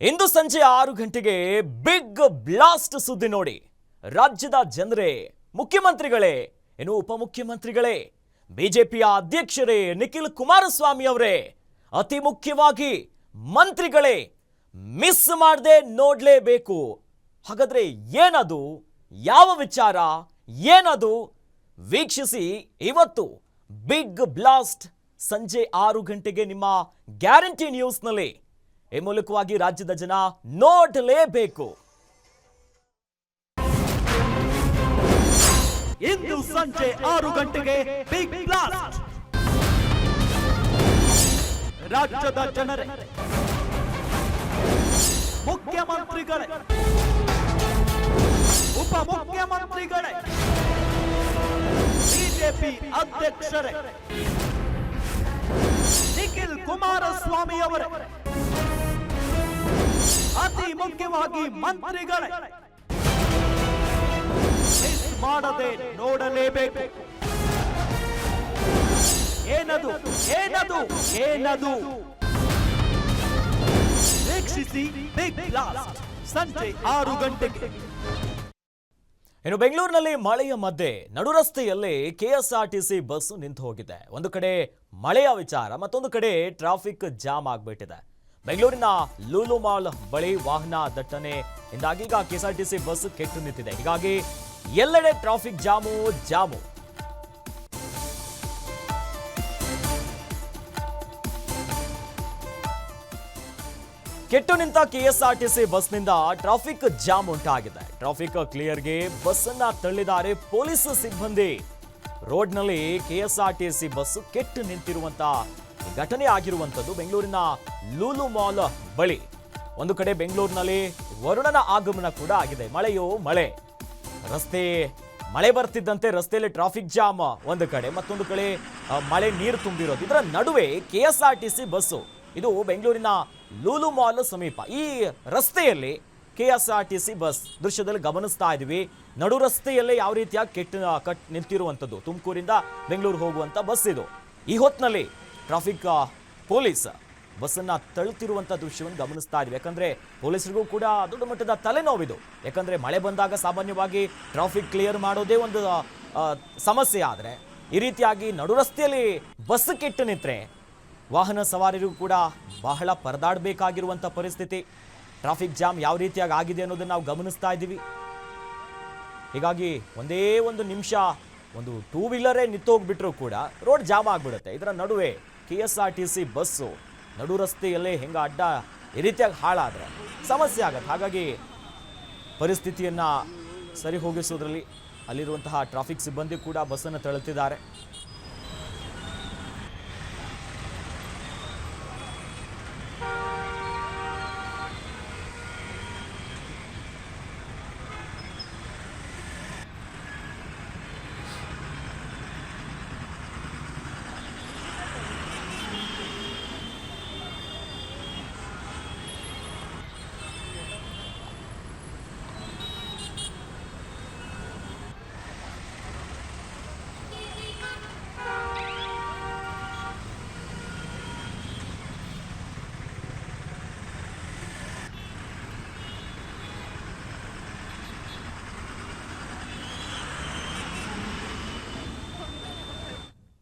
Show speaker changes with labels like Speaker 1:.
Speaker 1: ಇಂದು ಸಂಜೆ ಆರು ಗಂಟೆಗೆ ಬಿಗ್ ಬ್ಲಾಸ್ಟ್ ಸುದ್ದಿ ನೋಡಿ. ರಾಜ್ಯದ ಜನರೇ, ಮುಖ್ಯಮಂತ್ರಿಗಳೇ ಏನು ಉಪಮುಖ್ಯಮಂತ್ರಿಗಳೇ, ಬಿಜೆಪಿಯ ಅಧ್ಯಕ್ಷರೇ ನಿಖಿಲ್ ಕುಮಾರಸ್ವಾಮಿ ಅವರೇ, ಅತಿ ಮುಖ್ಯವಾಗಿ ಮಂತ್ರಿಗಳೇ, ಮಿಸ್ ಮಾಡದೆ ನೋಡಲೇಬೇಕು. ಹಾಗಾದ್ರೆ ಏನದು? ಯಾವ ವಿಚಾರ? ಏನದು? ವೀಕ್ಷಿಸಿ ಇವತ್ತು ಬಿಗ್ ಬ್ಲಾಸ್ಟ್ ಸಂಜೆ ಆರು ಗಂಟೆಗೆ ನಿಮ್ಮ ಗ್ಯಾರಂಟಿ ನ್ಯೂಸ್ನಲ್ಲಿ. ಈ ಮೂಲಕವಾಗಿ ರಾಜ್ಯದ ಜನ ನೋಡಲೇಬೇಕು.
Speaker 2: ಇಂದು ಸಂಜೆ ಆರು ಗಂಟೆಗೆ ಬಿಗ್ ಬ್ಲಾಸ್ಟ್ ರಾಜ್ಯದ ಜನರೇ, ಮುಖ್ಯಮಂತ್ರಿಗಳೇ, ಉಪಮುಖ್ಯಮಂತ್ರಿಗಳೇ, ಬಿಜೆಪಿ ಅಧ್ಯಕ್ಷರೇ, ನಿಖಿಲ್ ಕುಮಾರಸ್ವಾಮಿ ಅವರೇ ಅತಿ ಮುಖ್ಯವಾಗಿ ಮಂತ್ರಿಗಳೇ. ಮಾಡದೆ ನೋಡಲೇಬೇಕು. ಏನದು ಏನದು ಏನದು? ವೀಕ್ಷಿಸಿ ಬಿಗ್ ಬ್ಲಾಸ್ಟ್ ಸಂಜೆ ಆರು ಗಂಟೆಗೆ.
Speaker 1: ಇನ್ನು ಬೆಂಗಳೂರಿನಲ್ಲಿ ಮಳೆಯ ಮಧ್ಯೆ ನಡು ರಸ್ತೆಯಲ್ಲಿ ಕೆಎಸ್ಆರ್ಟಿಸಿ ಬಸ್ ನಿಂತು ಹೋಗಿದೆ. ಒಂದು ಕಡೆ ಮಳೆಯ ವಿಚಾರ, ಮತ್ತೊಂದು ಕಡೆ ಟ್ರಾಫಿಕ್ ಜಾಮ್ ಆಗ್ಬಿಟ್ಟಿದೆ. ಬೆಂಗಳೂರಿನ ಲೂಲು ಮಾಲ್ ಬಳಿ ವಾಹನ ದಟ್ಟಣೆ ಇಂದಾಗಿ ಈಗ ಕೆಎಸ್ಆರ್ಟಿಸಿ ಬಸ್ ಕೆಟ್ಟು ನಿಂತಿದೆ. ಹೀಗಾಗಿ ಎಲ್ಲೆಡೆ ಟ್ರಾಫಿಕ್ ಜಾಮು ಜಾಮು. ಕೆಟ್ಟು ನಿಂತ ಕೆಎಸ್ಆರ್ಟಿಸಿ ಬಸ್ನಿಂದ ಟ್ರಾಫಿಕ್ ಜಾಮ್ ಉಂಟಾಗಿದೆ. ಟ್ರಾಫಿಕ್ ಕ್ಲಿಯರ್ಗೆ ಬಸ್ ಅನ್ನ ತಳ್ಳಿದ್ದಾರೆ ಪೊಲೀಸ್ ಸಿಬ್ಬಂದಿ. ರೋಡ್ನಲ್ಲಿ ಕೆಎಸ್ಆರ್ಟಿಸಿ ಬಸ್ ಕೆಟ್ಟು ನಿಂತಿರುವಂತ ಘಟನೆ ಆಗಿರುವಂಥದ್ದು ಬೆಂಗಳೂರಿನ ಲೂಲು ಮಾಲ್ ಬಳಿ. ಒಂದು ಕಡೆ ಬೆಂಗಳೂರಿನಲ್ಲಿ ವರುಣನ ಆಗಮನ ಕೂಡ ಆಗಿದೆ. ಮಳೆಯೋ ಮಳೆ. ರಸ್ತೆ, ಮಳೆ ಬರ್ತಿದ್ದಂತೆ ರಸ್ತೆಯಲ್ಲಿ ಟ್ರಾಫಿಕ್ ಜಾಮ್ ಒಂದು ಕಡೆ. ಮತ್ತೊಂದು ಕಡೆ ಮಳೆ ನೀರು ತುಂಬಿರೋದು. ಇದರ ನಡುವೆ K S R T C bus. ಇದು ಬೆಂಗಳೂರಿನ ಲೂಲು ಮಾಲ್ ಸಮೀಪ. ಈ ರಸ್ತೆಯಲ್ಲಿ K S R T C bus ದೃಶ್ಯದಲ್ಲಿ ಗಮನಿಸ್ತಾ ಇದ್ದೀವಿ ನಡು ರಸ್ತೆಯಲ್ಲೇ ಯಾವ ರೀತಿಯ ಕೆಟ್ಟ, ಕಟ್ ನಿಂತಿರುವಂಥದ್ದು. ತುಮಕೂರಿಂದ ಬೆಂಗಳೂರು ಹೋಗುವಂಥ ಬಸ್ ಇದು. ಈ ಹೊತ್ತಿನಲ್ಲಿ ಟ್ರಾಫಿಕ್ ಪೊಲೀಸ್ ಬಸ್ಸನ್ನ ತಳ್ಳುತ್ತಿರುವಂಥ ದೃಶ್ಯವನ್ನು ಗಮನಿಸ್ತಾ ಇದ್ವಿ. ಯಾಕಂದ್ರೆ ಪೊಲೀಸರಿಗೂ ಕೂಡ ದೊಡ್ಡ ಮಟ್ಟದ ತಲೆನೋವಿದು. ಯಾಕಂದ್ರೆ ಮಳೆ ಬಂದಾಗ ಸಾಮಾನ್ಯವಾಗಿ ಟ್ರಾಫಿಕ್ ಕ್ಲಿಯರ್ ಮಾಡೋದೇ ಒಂದು ಸಮಸ್ಯೆ ಆದರೆ, ಈ ರೀತಿಯಾಗಿ ನಡು ರಸ್ತೆಯಲ್ಲಿ ಬಸ್ ಕೆಟ್ಟು ನಿಂತರೆ ವಾಹನ ಸವಾರರಿಗೂ ಕೂಡ ಬಹಳ ಪರದಾಡಬೇಕಾಗಿರುವಂಥ ಪರಿಸ್ಥಿತಿ. ಟ್ರಾಫಿಕ್ ಜಾಮ್ ಯಾವ ರೀತಿಯಾಗಿ ಆಗಿದೆ ಅನ್ನೋದನ್ನು ನಾವು ಗಮನಿಸ್ತಾ ಇದ್ದೀವಿ. ಹೀಗಾಗಿ ಒಂದೇ ಒಂದು ನಿಮಿಷ ಒಂದು ಟೂ ವೀಲರೇ ನಿಂತೋಗ್ಬಿಟ್ರೂ ಕೂಡ ರೋಡ್ ಜಾಮ್ ಆಗಿಬಿಡುತ್ತೆ. ಇದರ ನಡುವೆ K S R T C bus ನಡು ರಸ್ತೆಯಲ್ಲೇ ಹೆಂಗೆ ಅಡ್ಡ ಈ ರೀತಿಯಾಗಿ ಹಾಳಾದರೆ ಸಮಸ್ಯೆ ಆಗತ್ತೆ. ಹಾಗಾಗಿ ಪರಿಸ್ಥಿತಿಯನ್ನು ಸರಿ ಹೋಗಿಸೋದ್ರಲ್ಲಿ ಅಲ್ಲಿರುವಂತಹ ಟ್ರಾಫಿಕ್ ಸಿಬ್ಬಂದಿ ಕೂಡ ಬಸ್ಸನ್ನು ತಳ್ಳುತ್ತಿದ್ದಾರೆ